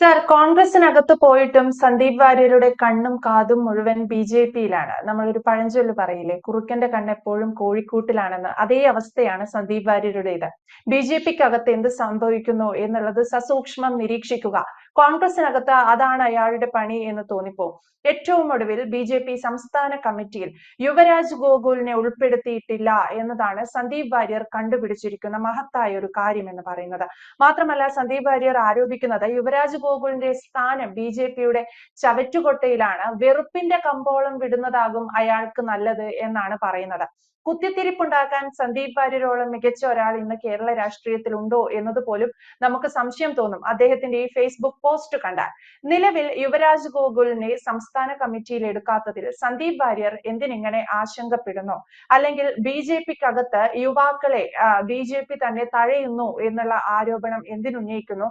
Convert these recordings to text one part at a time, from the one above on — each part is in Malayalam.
സർ കോൺഗ്രസിനകത്ത് പോയിട്ടും സന്ദീപ് വാര്യരുടെ കണ്ണും കാതും മുഴുവൻ ബി ജെ പിയിലാണ്. നമ്മളൊരു പഴഞ്ചൊല്ല് പറയില്ലേ കുറുക്കന്റെ കണ്ണ് എപ്പോഴും കോഴിക്കൂട്ടിലാണെന്ന്. അതേ അവസ്ഥയാണ് സന്ദീപ് വാര്യരുടേത്. ബി ജെ പിക്ക് അകത്ത് എന്ത് സംഭവിക്കുന്നു എന്നുള്ളത് സസൂക്ഷ്മം നിരീക്ഷിക്കുക. കോൺഗ്രസിനകത്ത് അതാണ് അയാളുടെ പണി എന്ന് തോന്നിപ്പോ. ഏറ്റവും ഒടുവിൽ ബി ജെ പി സംസ്ഥാന കമ്മിറ്റിയിൽ യുവരാജ് ഗോകുലിനെ ഉൾപ്പെടുത്തിയിട്ടില്ല എന്നതാണ് സന്ദീപ് വാര്യർ കണ്ടുപിടിച്ചിരിക്കുന്ന മഹത്തായ ഒരു കാര്യം എന്ന് പറയുന്നത്. മാത്രമല്ല സന്ദീപ് വാര്യർ ആരോപിക്കുന്നത് യുവരാജ് ഗോകുലിന്റെ സ്ഥാനം ബി ജെ പിയുടെ ചവറ്റുകൊട്ടയിലാണ്. വെറുപ്പിന്റെ കമ്പോളം വിടുന്നതാകും അയാൾക്ക് നല്ലത് എന്നാണ് പറയുന്നത്. കുത്തിത്തിരിപ്പുണ്ടാക്കാൻ സന്ദീപ് വാര്യരോളം മികച്ച ഒരാൾ ഇന്ന് കേരള രാഷ്ട്രീയത്തിൽ ഉണ്ടോ എന്നത് പോലും നമുക്ക് സംശയം തോന്നും. അദ്ദേഹത്തിന്റെ ഈ ഫേസ്ബുക്ക് പോസ്റ്റ് കണ്ടാൽ. നിലവിൽ യുവരാജ് ഗോകുലിനെ സംസ്ഥാന കമ്മിറ്റിയിൽ എടുക്കാത്തതിൽ സന്ദീപ് വാര്യർ എന്തിനിങ്ങനെ ആശങ്കപ്പെടുന്നു? അല്ലെങ്കിൽ ബി ജെ പിക്കകത്ത് യുവാക്കളെ ബി ജെ പി തന്നെ തഴയുന്നു എന്നുള്ള ആരോപണം എന്തിനുന്നയിക്കുന്നു?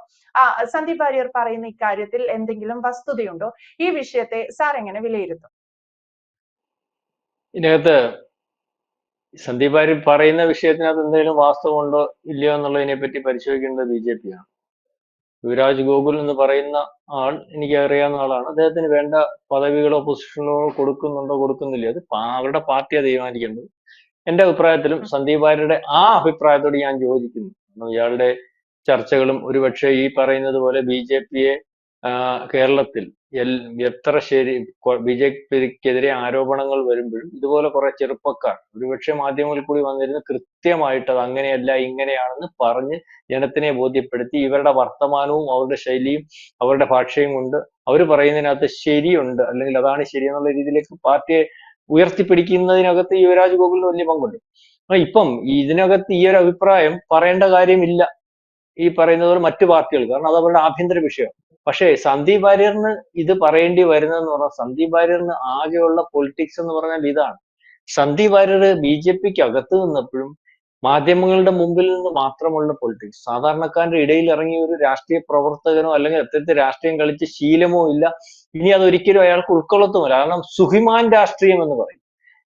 സന്ദീപ് വാര്യർ പറയുന്ന ഇക്കാര്യത്തിൽ എന്തെങ്കിലും വസ്തുതയുണ്ടോ? ഈ വിഷയത്തെ സാർ എങ്ങനെ വിലയിരുത്തും? ഇതിനകത്ത് സന്ദീപ് വാര്യർ പറയുന്ന വിഷയത്തിനകത്ത് എന്തെങ്കിലും വാസ്തവമുണ്ടോ ഇല്ലയോ എന്നുള്ളതിനെ പറ്റി പരിശോധിക്കേണ്ടത് ബി ജെ പി ആണ് യുവരാജ് ഗോകുൽ എന്ന് പറയുന്ന ആൾ എനിക്ക് അറിയാവുന്ന ആളാണ്. അദ്ദേഹത്തിന് വേണ്ട പദവികളോ പൊസിഷനോ കൊടുക്കുന്നുണ്ടോ കൊടുക്കുന്നില്ല. അത് അവരുടെ പാർട്ടിയാണ് തീരുമാനിക്കേണ്ടത്. എന്റെ അഭിപ്രായത്തിലും സന്ദീപ് വാര്യരുടെ ആ അഭിപ്രായത്തോട് ഞാൻ യോജിക്കുന്നു. കാരണം ഇയാളുടെ ചർച്ചകളും ഒരുപക്ഷെ ഈ പറയുന്നത് പോലെ ബി ജെ പിയെ കേരളത്തിൽ എത്ര ശരി ബി ജെ ആരോപണങ്ങൾ വരുമ്പോഴും ഇതുപോലെ കുറെ ചെറുപ്പക്കാർ ഒരുപക്ഷെ മാധ്യമങ്ങളിൽ കൂടി വന്നിരുന്ന് കൃത്യമായിട്ട് അത് അങ്ങനെയല്ല ഇങ്ങനെയാണെന്ന് പറഞ്ഞ് ജനത്തിനെ ബോധ്യപ്പെടുത്തി ഇവരുടെ വർത്തമാനവും അവരുടെ ശൈലിയും അവരുടെ ഭാഷയും കൊണ്ട് അവർ പറയുന്നതിനകത്ത് ശരിയുണ്ട് അല്ലെങ്കിൽ അതാണ് ശരി എന്നുള്ള രീതിയിലേക്ക് പാർട്ടിയെ ഉയർത്തിപ്പിടിക്കുന്നതിനകത്ത് യുവരാജ് ഗോകുലിന് വലിയ പങ്കുണ്ട്. ഇപ്പം ഇതിനകത്ത് ഈ ഒരു അഭിപ്രായം പറയേണ്ട കാര്യമില്ല. ഈ പറയുന്നത് മറ്റു പാർട്ടികൾ. കാരണം അത് അവരുടെ ആഭ്യന്തര വിഷയം. പക്ഷേ സന്ദീപ് വാര്യറിന് ഇത് പറയേണ്ടി വരുന്നതെന്ന് പറഞ്ഞാൽ സന്ദീപ് വാര്യറിന് ആകെയുള്ള പൊളിറ്റിക്സ് എന്ന് പറഞ്ഞാൽ ഇതാണ്. സന്ദീപ് വാര്യർ ബി ജെ പിക്ക് അകത്ത് നിന്നപ്പോഴും മാധ്യമങ്ങളുടെ മുമ്പിൽ നിന്ന് മാത്രമുള്ള പൊളിറ്റിക്സ് സാധാരണക്കാരുടെ ഇടയിൽ ഇറങ്ങിയ ഒരു രാഷ്ട്രീയ പ്രവർത്തകനോ അല്ലെങ്കിൽ അത്തരത്തിൽ രാഷ്ട്രീയം കളിച്ച് ശീലമോ ഇല്ല. ഇനി അത് ഒരിക്കലും അയാൾക്ക് ഉൾക്കൊള്ളത്തുമില്ല. കാരണം സുഹിമാൻ രാഷ്ട്രീയം എന്ന് പറയും.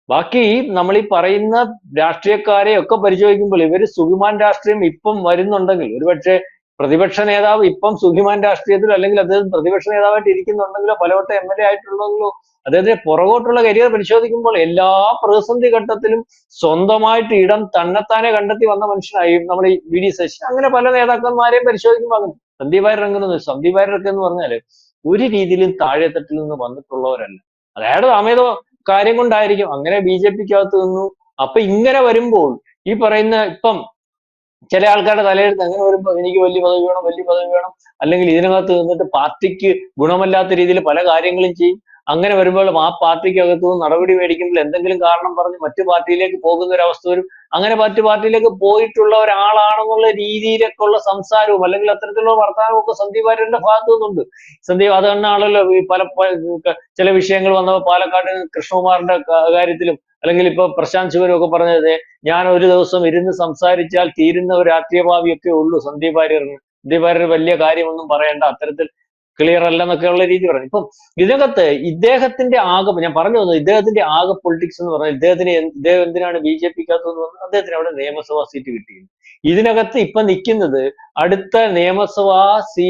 ബാക്കി നമ്മൾ ഈ പറയുന്ന രാഷ്ട്രീയക്കാരെ ഒക്കെ പരിശോധിക്കുമ്പോൾ ഇവർ സുഖിമാൻ രാഷ്ട്രീയം ഇപ്പം വരുന്നുണ്ടെങ്കിൽ ഒരുപക്ഷെ പ്രതിപക്ഷ നേതാവ് ഇപ്പം സുഖിമാൻ രാഷ്ട്രീയത്തിലോ അല്ലെങ്കിൽ അദ്ദേഹം പ്രതിപക്ഷ നേതാവായിട്ട് ഇരിക്കുന്നുണ്ടെങ്കിലോ പലവട്ടം എം എൽ എ ആയിട്ടുള്ളതെങ്കിലോ അദ്ദേഹത്തിന്റെ പുറകോട്ടുള്ള കരിയർ പരിശോധിക്കുമ്പോൾ എല്ലാ പ്രതിസന്ധി ഘട്ടത്തിലും സ്വന്തമായിട്ട് ഇടം തന്നെത്താനെ കണ്ടെത്തി വന്ന മനുഷ്യനായി നമ്മൾ ഈ വി ഡി ശശി അങ്ങനെ പല നേതാക്കന്മാരെയും പരിശോധിക്കുമ്പോൾ അങ്ങനെ. സന്ദീപ് വാര്യർ അങ്ങനെ സന്ദീപ് വാര്യരൊക്കെ എന്ന് പറഞ്ഞാൽ ഒരു രീതിയിലും താഴെത്തട്ടിൽ നിന്ന് വന്നിട്ടുള്ളവരല്ല. അതായത് അമിത കാര്യം കൊണ്ടായിരിക്കും. അങ്ങനെ ബി ജെ പിക്കകത്ത് നിന്നു. അപ്പൊ ഇങ്ങനെ വരുമ്പോൾ ഈ പറയുന്ന ഇപ്പം ചില ആൾക്കാരുടെ തലയെടുത്ത് അങ്ങനെ വരുമ്പോൾ എനിക്ക് വലിയ പദവി വേണം വലിയ പദവി വേണം. അല്ലെങ്കിൽ ഇതിനകത്ത് നിന്നിട്ട് പാർട്ടിക്ക് ഗുണമല്ലാത്ത രീതിയിൽ പല കാര്യങ്ങളും ചെയ്യും. അങ്ങനെ വരുമ്പോൾ ആ പാർട്ടിക്ക് അകത്തു നിന്ന് നടപടി മേടിക്കുമ്പോൾ എന്തെങ്കിലും കാരണം പറഞ്ഞ് മറ്റു പാർട്ടിയിലേക്ക് പോകുന്ന ഒരു അവസ്ഥ വരും. അങ്ങനെ മറ്റു പാർട്ടിയിലേക്ക് പോയിട്ടുള്ള ഒരാളാണെന്നുള്ള രീതിയിലൊക്കെ ഉള്ള സംസാരവും അല്ലെങ്കിൽ അത്തരത്തിലുള്ള വർത്തമാനവും ഒക്കെ സന്ദീപ് വാര്യരുടെ ഭാഗത്തു നിന്നുണ്ട്. സന്ദീപ് അത് തന്നെയാണല്ലോ ഈ പല ചില വിഷയങ്ങൾ വന്നപ്പോൾ പാലക്കാട് കൃഷ്ണകുമാറിന്റെ കാര്യത്തിലും അല്ലെങ്കിൽ ഇപ്പൊ പ്രശാന്ത് ശിവരും ഒക്കെ പറഞ്ഞത് ഞാൻ ഒരു ദിവസം ഇരുന്ന് സംസാരിച്ചാൽ തീരുന്ന ഒരു രാഷ്ട്രീയ ഭാവിയൊക്കെ ഉള്ളൂ സന്ദീപ് വാര്യറിന്. സന്ദീപ് വാര്യർ വലിയ കാര്യമൊന്നും പറയണ്ട. അത്തരത്തിൽ ക്ലിയർ അല്ലെന്നൊക്കെയുള്ള രീതി പറഞ്ഞു. ഇപ്പം ഇതിനകത്ത് ഇദ്ദേഹത്തിന്റെ ആകെ ഞാൻ പറഞ്ഞു വന്നത് ഇദ്ദേഹത്തിന്റെ ആകെ പൊളിറ്റിക്സ് എന്ന് പറഞ്ഞാൽ ഇദ്ദേഹത്തിന് ഇദ്ദേഹം എന്തിനാണ് ബി ജെ പിക്കകത്ത് അദ്ദേഹത്തിന് അവിടെ നിയമസഭാ സീറ്റ് കിട്ടിയത്. ഇതിനകത്ത് ഇപ്പൊ നിൽക്കുന്നത് അടുത്ത നിയമസഭാ സീ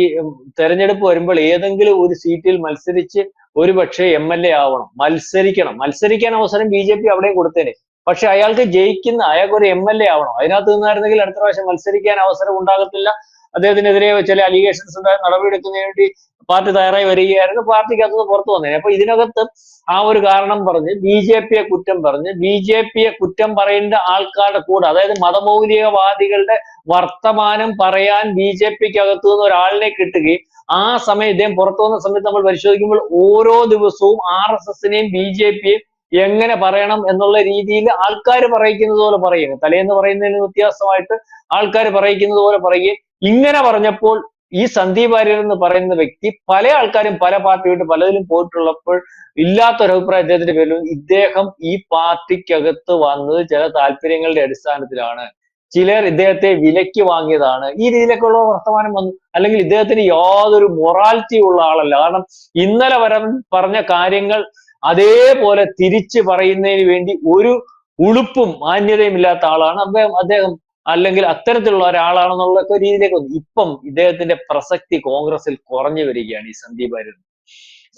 തെരഞ്ഞെടുപ്പ് വരുമ്പോൾ ഏതെങ്കിലും ഒരു സീറ്റിൽ മത്സരിച്ച് ഒരു പക്ഷേ എം എൽ എ ആവണം. മത്സരിക്കണം. മത്സരിക്കാൻ അവസരം ബി ജെ പി അവിടെ കൊടുത്തേനെ. പക്ഷെ അയാൾക്ക് ജയിക്കുന്ന അയാൾക്ക് ഒരു എം എൽ എ ആവണം. അതിനകത്ത് നിന്നായിരുന്നെങ്കിൽ അടുത്ത പ്രാവശ്യം മത്സരിക്കാൻ അവസരം ഉണ്ടാകത്തില്ല. അദ്ദേഹത്തിനെതിരെ ചില അലിഗേഷൻസ് ഉണ്ടായ നടപടിയെടുക്കുന്നതിന് വേണ്ടി പാർട്ടി തയ്യാറായി വരികയായിരുന്നു. പാർട്ടിക്കകത്ത് നിന്ന് പുറത്തു വന്നേ അപ്പൊ ഇതിനകത്ത് ആ ഒരു കാരണം പറഞ്ഞ് ബി ജെ പിയെ കുറ്റം പറഞ്ഞ് ബി ജെ പിയെ കുറ്റം പറയേണ്ട ആൾക്കാരുടെ കൂടെ അതായത് മതമൗലികവാദികളുടെ വർത്തമാനം പറയാൻ ബി ജെ പിക്ക് അകത്തു നിന്ന് ഒരാളിനെ കിട്ടുകയും ആ സമയം ഇദ്ദേഹം പുറത്തു വന്ന സമയത്ത് നമ്മൾ പരിശോധിക്കുമ്പോൾ ഓരോ ദിവസവും ആർ എസ് എസിനെയും ബി ജെ പിയെയും എങ്ങനെ പറയണം എന്നുള്ള രീതിയിൽ ആൾക്കാർ പറയിക്കുന്നത് പോലെ പറയുക തലേന്ന് പറയുന്നതിന് വ്യത്യാസമായിട്ട് ആൾക്കാർ പറയിക്കുന്നത് പോലെ പറയുകയും ഇങ്ങനെ പറഞ്ഞപ്പോൾ ഈ സന്ദീപ് വാര്യർ എന്ന് പറയുന്ന വ്യക്തി പല ആൾക്കാരും പല പാർട്ടിയായിട്ട് പലതിലും പോയിട്ടുള്ളപ്പോൾ ഇല്ലാത്തൊരു അഭിപ്രായം ഇദ്ദേഹത്തിന്റെ പേരിലും ഇദ്ദേഹം ഈ പാർട്ടിക്കകത്ത് വന്നത് ചില താല്പര്യങ്ങളുടെ അടിസ്ഥാനത്തിലാണ്. ചിലർ ഇദ്ദേഹത്തെ വിലയ്ക്ക് വാങ്ങിയതാണ്. ഈ രീതിയിലൊക്കെയുള്ള വർത്തമാനം വന്നു. അല്ലെങ്കിൽ ഇദ്ദേഹത്തിന് യാതൊരു മൊറാലിറ്റി ഉള്ള ആളല്ല. കാരണം ഇന്നലെ വരെ പറഞ്ഞ കാര്യങ്ങൾ അതേപോലെ തിരിച്ചു പറയുന്നതിന് വേണ്ടി ഒരു ഉളുപ്പും മാന്യതയും ഇല്ലാത്ത ആളാണ്. അദ്ദേഹം അദ്ദേഹം അല്ലെങ്കിൽ അത്തരത്തിലുള്ള ഒരാളാണെന്നുള്ള രീതിയിലേക്ക് വന്നു. ഇപ്പം ഇദ്ദേഹത്തിന്റെ പ്രസക്തി കോൺഗ്രസിൽ കുറഞ്ഞു വരികയാണ് ഈ സന്ദീപ് വാര്യർ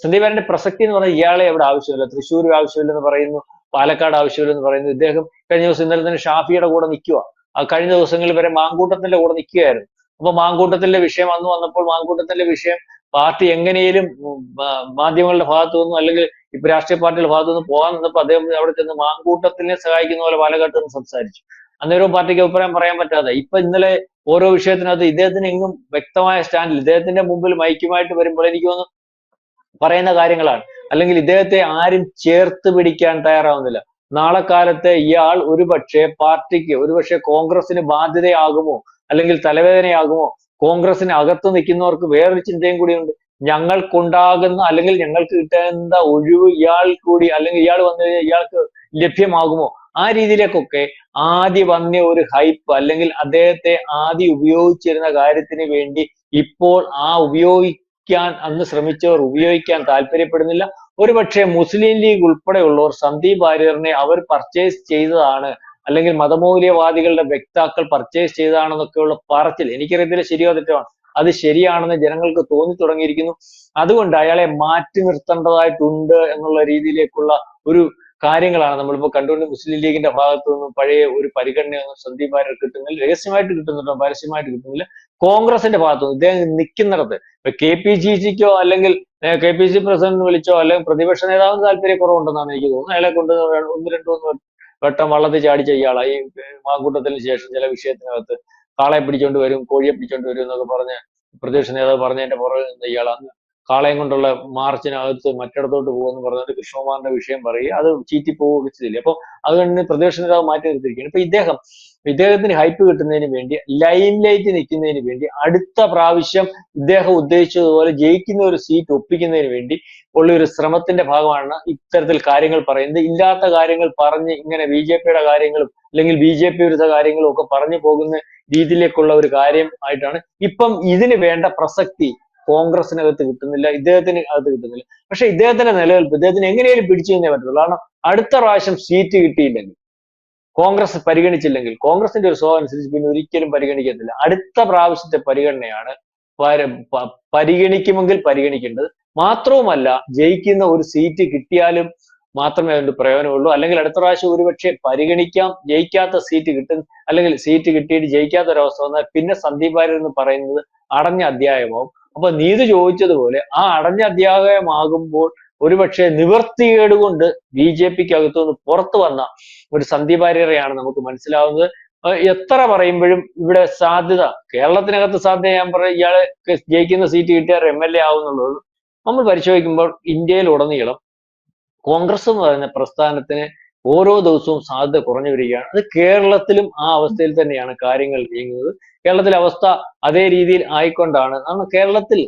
സന്ദീപ് വാര്യന്റെ പ്രസക്തി എന്ന് പറഞ്ഞാൽ ഇയാളെ എവിടെ ആവശ്യമില്ല. തൃശ്ശൂർ ആവശ്യമില്ലെന്ന് പറയുന്നു പാലക്കാട് ആവശ്യമില്ലെന്ന് പറയുന്നു. ഇദ്ദേഹം കഴിഞ്ഞ ദിവസം ഇന്നലെ തന്നെ ഷാഫിയുടെ കൂടെ നിൽക്കുക ആ കഴിഞ്ഞ ദിവസങ്ങളിൽ വരെ മാങ്കൂട്ടത്തിന്റെ കൂടെ നിൽക്കുകയായിരുന്നു അപ്പൊ മാങ്കൂട്ടത്തിന്റെ വിഷയം അന്ന് വന്നപ്പോൾ മാങ്കൂട്ടത്തിന്റെ വിഷയം പാർട്ടി എങ്ങനെയും മാധ്യമങ്ങളുടെ ഭാഗത്തു നിന്നും അല്ലെങ്കിൽ ഇപ്പൊ രാഷ്ട്രീയ പാർട്ടിയുടെ ഭാഗത്തു നിന്ന് പോകാൻ നിന്നപ്പോൾ അദ്ദേഹം അവിടെ ചെന്ന് മാങ്കൂട്ടത്തിനെ സഹായിക്കുന്ന പോലെ പാലക്കാട്ട് നിന്ന് സംസാരിച്ചു. അന്നേരവും പാർട്ടിക്ക് അഭിപ്രായം പറയാൻ പറ്റാതെ. ഇപ്പൊ ഇന്നലെ ഓരോ വിഷയത്തിനകത്ത് ഇദ്ദേഹത്തിന് എങ്ങും വ്യക്തമായ സ്റ്റാൻഡിൽ ഇദ്ദേഹത്തിന്റെ മുമ്പിൽ മൈക്കുമായിട്ട് വരുമ്പോൾ എനിക്ക് തോന്നുന്നു പറയുന്ന കാര്യങ്ങളാണ്. അല്ലെങ്കിൽ ഇദ്ദേഹത്തെ ആരും ചേർത്ത് പിടിക്കാൻ തയ്യാറാവുന്നില്ല. നാളെ കാലത്തെ ഇയാൾ ഒരുപക്ഷെ പാർട്ടിക്ക് ഒരുപക്ഷെ കോൺഗ്രസിന് ബാധ്യതയാകുമോ? അല്ലെങ്കിൽ തലവേദനയാകുമോ? കോൺഗ്രസിന് അകത്ത് നിൽക്കുന്നവർക്ക് വേറൊരു ചിന്തയും കൂടിയുണ്ട്. ഞങ്ങൾക്കുണ്ടാകുന്ന അല്ലെങ്കിൽ ഞങ്ങൾക്ക് കിട്ടേണ്ട ഒഴിവ് ഇയാൾ കൂടി അല്ലെങ്കിൽ ഇയാൾ വന്നു കഴിഞ്ഞാൽ ഇയാൾക്ക് ലഭ്യമാകുമോ? ആ രീതിയിലേക്കൊക്കെ ആദ്യ വന്ന ഒരു ഹൈപ്പ് അല്ലെങ്കിൽ അദ്ദേഹത്തെ ആദ്യം ഉപയോഗിച്ചിരുന്ന കാര്യത്തിന് വേണ്ടി ഇപ്പോൾ ആ ഉപയോഗിക്കാൻ അന്ന് ശ്രമിച്ചവർ ഉപയോഗിക്കാൻ താല്പര്യപ്പെടുന്നില്ല. ഒരുപക്ഷെ മുസ്ലിം ലീഗ് ഉൾപ്പെടെയുള്ളവർ സന്ദീപ് വാര്യറിനെ അവർ പർച്ചേസ് ചെയ്തതാണ് അല്ലെങ്കിൽ മതമൗല്യവാദികളുടെ വ്യക്താക്കൾ പർച്ചേസ് ചെയ്തതാണെന്നൊക്കെയുള്ള പറച്ചിൽ എനിക്കറിയത്തില്ല ശരിയോ തെറ്റോ അത് ശരിയാണെന്ന് ജനങ്ങൾക്ക് തോന്നി തുടങ്ങിയിരിക്കുന്നു അതുകൊണ്ട് അയാളെ മാറ്റി നിർത്തേണ്ടതായിട്ടുണ്ട് എന്നുള്ള രീതിയിലേക്കുള്ള ഒരു കാര്യങ്ങളാണ്. നമ്മളിപ്പോൾ കണ്ടുകൊണ്ട് മുസ്ലിം ലീഗിന്റെ ഭാഗത്തു നിന്നും പഴയ ഒരു പരിഗണനയൊന്നും സന്ദീപ് വാര്യർ കിട്ടുന്നില്ല. രഹസ്യമായിട്ട് കിട്ടുന്നുണ്ടോ? പരസ്യമായിട്ട് കിട്ടുന്നില്ല. കോൺഗ്രസിന്റെ ഭാഗത്തു നിന്ന് ഇദ്ദേഹം നിൽക്കുന്നിടത്ത് ഇപ്പൊ കെ പി ജി സിക്കോ അല്ലെങ്കിൽ കെ പി സി പ്രസിഡന്റ് വിളിച്ചോ അല്ലെങ്കിൽ പ്രതിപക്ഷ നേതാവിന് താല്പര്യക്കുറവുണ്ടെന്നാണ് എനിക്ക് തോന്നുന്നത്. അയാളെ കൊണ്ട് ഒന്ന് രണ്ടു മൂന്ന് വട്ടം വള്ളത്തിൽ ചാടിച്ച ഇയാളാ. ഈ മാങ്കൂട്ടത്തിന് ശേഷം ചില വിഷയത്തിനകത്ത് കാളയെ പിടിച്ചോണ്ട് വരും കോഴിയെ പിടിച്ചോണ്ട് വരും എന്നൊക്കെ പറഞ്ഞ് പ്രതിപക്ഷ നേതാവ് പറഞ്ഞതിന്റെ പുറകെ നിന്ന് അന്ന് കാളയും കൊണ്ടുള്ള മാർച്ചിനകത്ത് മറ്റിടത്തോട്ട് പോകുമെന്ന് പറഞ്ഞിട്ട് കൃഷ്ണകുമാറിന്റെ വിഷയം പറയുക. അത് ചീറ്റി പോവുകയൊക്കെ ചെയ്തില്ലേ? അപ്പൊ അതുകൊണ്ട് പ്രതിപക്ഷ നേതാവ് മാറ്റി നിർത്തിയിരിക്കുകയാണ്. ഇപ്പൊ ഇദ്ദേഹം ഇദ്ദേഹത്തിന് ഹൈപ്പ് കിട്ടുന്നതിന് വേണ്ടി ലൈം ലൈറ്റ് നിൽക്കുന്നതിന് വേണ്ടി അടുത്ത പ്രാവശ്യം ഇദ്ദേഹം ഉദ്ദേശിച്ചതുപോലെ ജയിക്കുന്ന ഒരു സീറ്റ് ഒപ്പിക്കുന്നതിന് വേണ്ടി ഉള്ള ഒരു ശ്രമത്തിന്റെ ഭാഗമാണ് ഇത്തരത്തിൽ കാര്യങ്ങൾ പറയുന്നത്. ഇല്ലാത്ത കാര്യങ്ങൾ പറഞ്ഞ് ഇങ്ങനെ ബി ജെ പിയുടെ കാര്യങ്ങളും അല്ലെങ്കിൽ ബി ജെ പി വിരുദ്ധ കാര്യങ്ങളും ഒക്കെ പറഞ്ഞു പോകുന്ന രീതിയിലേക്കുള്ള ഒരു കാര്യം ആയിട്ടാണ്. ഇപ്പം ഇതിന് വേണ്ട പ്രസക്തി കോൺഗ്രസിനകത്ത് കിട്ടുന്നില്ല ഇദ്ദേഹത്തിന് അകത്ത് കിട്ടുന്നില്ല. പക്ഷെ ഇദ്ദേഹത്തിന്റെ നിലനിൽപ്പ് ഇദ്ദേഹത്തിന് എങ്ങനെയും പിടിച്ചു തന്നെ പറ്റുള്ളൂ കാരണം അടുത്ത പ്രാവശ്യം സീറ്റ് കിട്ടിയില്ലെങ്കിൽ കോൺഗ്രസ് പരിഗണിച്ചില്ലെങ്കിൽ കോൺഗ്രസിന്റെ ഒരു സ്വഭാവം അനുസരിച്ച് പിന്നെ ഒരിക്കലും പരിഗണിക്കത്തില്ല. അടുത്ത പ്രാവശ്യത്തെ പരിഗണനയാണ് പരിഗണിക്കുമെങ്കിൽ പരിഗണിക്കേണ്ടത്. മാത്രവുമല്ല ജയിക്കുന്ന ഒരു സീറ്റ് കിട്ടിയാലും മാത്രമേ അതിന്റെ പ്രയോജനമുള്ളൂ. അല്ലെങ്കിൽ അടുത്ത പ്രാവശ്യം ഒരുപക്ഷെ പരിഗണിക്കാം ജയിക്കാത്ത സീറ്റ് കിട്ടും അല്ലെങ്കിൽ സീറ്റ് കിട്ടിയിട്ട് ജയിക്കാത്ത ഒരവസ്ഥ വന്നാൽ പിന്നെ സന്ദീപ് വാര്യർ എന്ന് പറയുന്നത് അടഞ്ഞ അധ്യായമാവും. അപ്പൊ നീതു ചോദിച്ചതുപോലെ ആ അടഞ്ഞ അധ്യായമാകുമ്പോൾ ഒരുപക്ഷെ നിവർത്തികേട് കൊണ്ട് ബി ജെ പിക്ക് അകത്തുനിന്ന് പുറത്തു വന്ന ഒരു വാര്യരെയാണ് നമുക്ക് മനസ്സിലാവുന്നത്. എത്ര പറയുമ്പോഴും ഇവിടെ സാധ്യത കേരളത്തിനകത്ത് സാധ്യത ഞാൻ പറയാം ഇയാളെ ജയിക്കുന്ന സീറ്റ് കിട്ടിയാൽ എം എൽ എ ആവുന്നുള്ളൂ നമ്മൾ പരിശോധിക്കുമ്പോൾ ഇന്ത്യയിൽ ഉടനീളം കോൺഗ്രസ് എന്ന് പറയുന്ന പ്രസ്ഥാനത്തിന് ഓരോ ദിവസവും സാധ്യത കുറഞ്ഞു വരികയാണ്. അത് കേരളത്തിലും ആ അവസ്ഥയിൽ തന്നെയാണ് കാര്യങ്ങൾ നീങ്ങുന്നത്. കേരളത്തിലെ അവസ്ഥ അതേ രീതിയിൽ ആയിക്കൊണ്ടാണ്. കാരണം കേരളത്തിൽ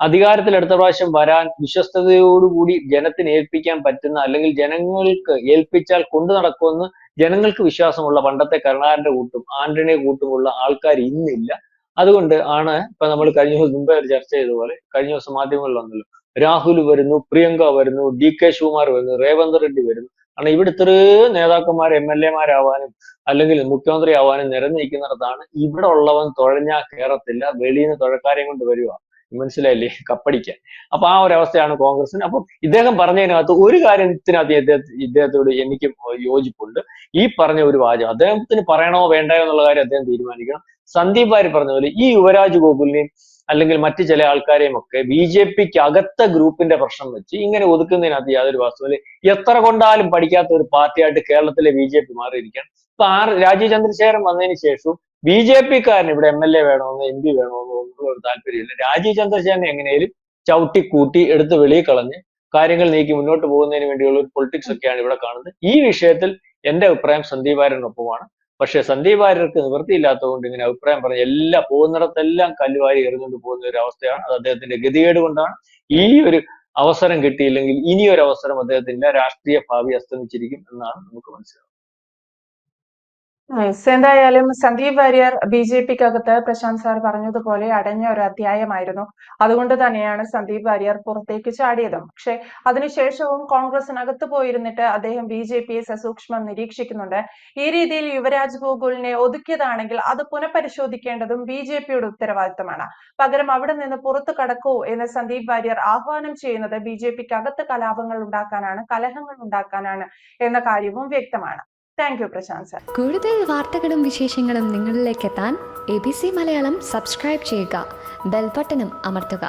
അധികാരത്തിൽ അടുത്ത പ്രാവശ്യം വരാൻ വിശ്വസ്തയോടുകൂടി ജനത്തിന് ഏൽപ്പിക്കാൻ പറ്റുന്ന അല്ലെങ്കിൽ ജനങ്ങൾക്ക് ഏൽപ്പിച്ചാൽ കൊണ്ടു നടക്കുമെന്ന് ജനങ്ങൾക്ക് വിശ്വാസമുള്ള പണ്ടത്തെ കരുണാകരന്റെ കൂട്ടും ആന്റണിയെ കൂട്ടുമുള്ള ആൾക്കാർ ഇന്നില്ല. അതുകൊണ്ട് ആണ് ഇപ്പൊ നമ്മൾ കഴിഞ്ഞ ദിവസം മുമ്പേ ഒരു ചർച്ച പോലെ കഴിഞ്ഞ ദിവസം മാധ്യമങ്ങളിൽ വന്നല്ലോ. രാഹുൽ വരുന്നു പ്രിയങ്ക വരുന്നു ഡി കെ ശിവകുമാർ വരുന്നു റേവന്ത് റെഡ്ഡി വരുന്നു. കാരണം ഇവിടെ ഇത്രയും നേതാക്കന്മാർ എം എൽ എമാരാവാനും അല്ലെങ്കിൽ മുഖ്യമന്ത്രി ആവാനും നിരന്നിരിക്കുന്നിടത്താണ് ഇവിടെ ഉള്ളവൻ തുഴഞ്ഞാ കയറത്തില്ല വെളിയിൽ നിന്ന് തുഴക്കാരെയും കൊണ്ട് വരിക മനസ്സിലായില്ലേ? കപ്പടിക്കാൻ. അപ്പൊ ആ ഒരു അവസ്ഥയാണ് കോൺഗ്രസിന് അപ്പൊ ഇദ്ദേഹം പറഞ്ഞതിനകത്ത് ഒരു കാര്യത്തിനകത്ത് ഇദ്ദേഹത്തെ ഇദ്ദേഹത്തോട് എനിക്ക് യോജിപ്പുണ്ട്. ഈ പറഞ്ഞ ഒരു വാചകം അദ്ദേഹത്തിന് പറയണോ വേണ്ടയോ എന്നുള്ള കാര്യം അദ്ദേഹം തീരുമാനിക്കണം. സന്ദീപ് വാര്യർ പറഞ്ഞ പോലെ ഈ യുവരാജ് ഗോകുലിനെയും അല്ലെങ്കിൽ മറ്റു ചില ആൾക്കാരെയും ഒക്കെ ബി ജെ പിക്ക് അകത്ത ഗ്രൂപ്പിന്റെ പ്രശ്നം വെച്ച് ഇങ്ങനെ ഒതുക്കുന്നതിനകത്ത് യാതൊരു വാസ്തവല്ല. എത്ര കൊണ്ടാലും പഠിക്കാത്ത ഒരു പാർട്ടിയായിട്ട് കേരളത്തിലെ ബി ജെ പി മാറിയിരിക്കുകയാണ്. ഇപ്പൊ ആർ രാജീവ് ചന്ദ്രശേഖരൻ വന്നതിന് ശേഷവും ബി ജെ പിക്കാരൻ ഇവിടെ എം എൽ എ വേണമെന്ന് എം പി വേണമെന്ന് ഒന്നും ഒരു താല്പര്യമില്ല. രാജീവ് ചന്ദ്രശേഖരനെ എങ്ങനെയും ചവിട്ടി കൂട്ടി എടുത്ത് വെളിയിൽ കളഞ്ഞ് കാര്യങ്ങൾ നീക്കി മുന്നോട്ട് പോകുന്നതിന് വേണ്ടിയുള്ള ഒരു പൊളിറ്റിക്സ് ഒക്കെയാണ് ഇവിടെ കാണുന്നത്. ഈ വിഷയത്തിൽ എന്റെ അഭിപ്രായം സന്ദീപ് വാര്യനൊപ്പമാണ്. പക്ഷെ സന്ദീപ് വാര്യർക്ക് നിവൃത്തിയില്ലാത്തതുകൊണ്ട് ഇങ്ങനെ അഭിപ്രായം പറഞ്ഞ് എല്ലാ പോകുന്നിടത്തെല്ലാം കല്ലുവാരി എറിഞ്ഞുകൊണ്ട് പോകുന്ന ഒരു അവസ്ഥയാണ്. അത് അദ്ദേഹത്തിന്റെ ഗതികേട് കൊണ്ടാണ്. ഈ ഒരു അവസരം കിട്ടിയില്ലെങ്കിൽ ഇനിയൊരു അവസരം അദ്ദേഹത്തിന്റെ രാഷ്ട്രീയ ഭാവി അസ്തമിച്ചിരിക്കും എന്നാണ് നമുക്ക് മനസ്സിലാവുന്നത്. എന്തായാലും സന്ദീപ് വാര്യർ ബി ജെ പിക്കകത്ത് പ്രശാന്ത് സാർ പറഞ്ഞതുപോലെ അടഞ്ഞ ഒരു അധ്യായമായിരുന്നു. അതുകൊണ്ട് തന്നെയാണ് സന്ദീപ് വാര്യർ പുറത്തേക്ക് ചാടിയതും. പക്ഷെ അതിനുശേഷവും കോൺഗ്രസിനകത്ത് പോയിരുന്നിട്ട് അദ്ദേഹം ബി ജെ പിയെ സസൂക്ഷ്മം നിരീക്ഷിക്കുന്നുണ്ട്. ഈ രീതിയിൽ യുവരാജ് ഗോകുലിനെ ഒതുക്കിയതാണെങ്കിൽ അത് പുനഃപരിശോധിക്കേണ്ടതും ബി ജെ പിയുടെ ഉത്തരവാദിത്തമാണ്. പകരം അവിടെ നിന്ന് പുറത്തു കടക്കൂ എന്ന് സന്ദീപ് വാര്യർ ആഹ്വാനം ചെയ്യുന്നത് ബി ജെ പിക്ക് അകത്ത് കലാപങ്ങൾ ഉണ്ടാക്കാനാണ് കലഹങ്ങൾ ഉണ്ടാക്കാനാണ് എന്ന കാര്യവും വ്യക്തമാണ്. താങ്ക് യു പ്രശാന്ത് സാർ കൂടുതൽ വാർത്തകളും വിശേഷങ്ങളും നിങ്ങളിലേക്ക് എത്താൻ A B C Malayalam subscribe ചെയ്യുക ബെൽബട്ടനും അമർത്തുക.